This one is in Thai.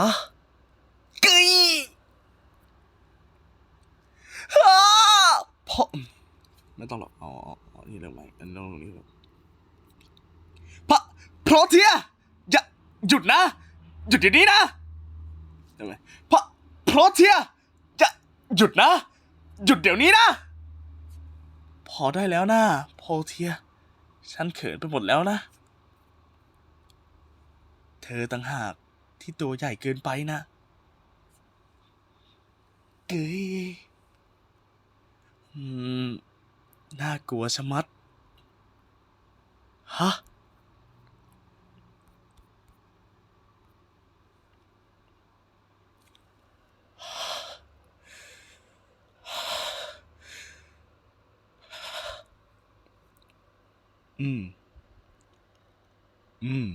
ะกึยฮ่าพ่อไม่ต้องหรอกเอาเอาเอนี่เรื่องใหม่อันนี้เรื่องนี้เรื่องพระพรเทียอย่าหยุดนะ หยุดเดี๋ยวนี้นะได้ไหมพระโพระเทียอย่าหยุดนะ หยุดเดี๋ยวนี้นะ พอได้แล้วนะโพรเทีย ฉันเขินไปหมดแล้วนะ เธอต่างหาก ที่ตัวใหญ่เกินไปนะเกยอืม น่ากลัวชะมัด ฮะ อืม อืม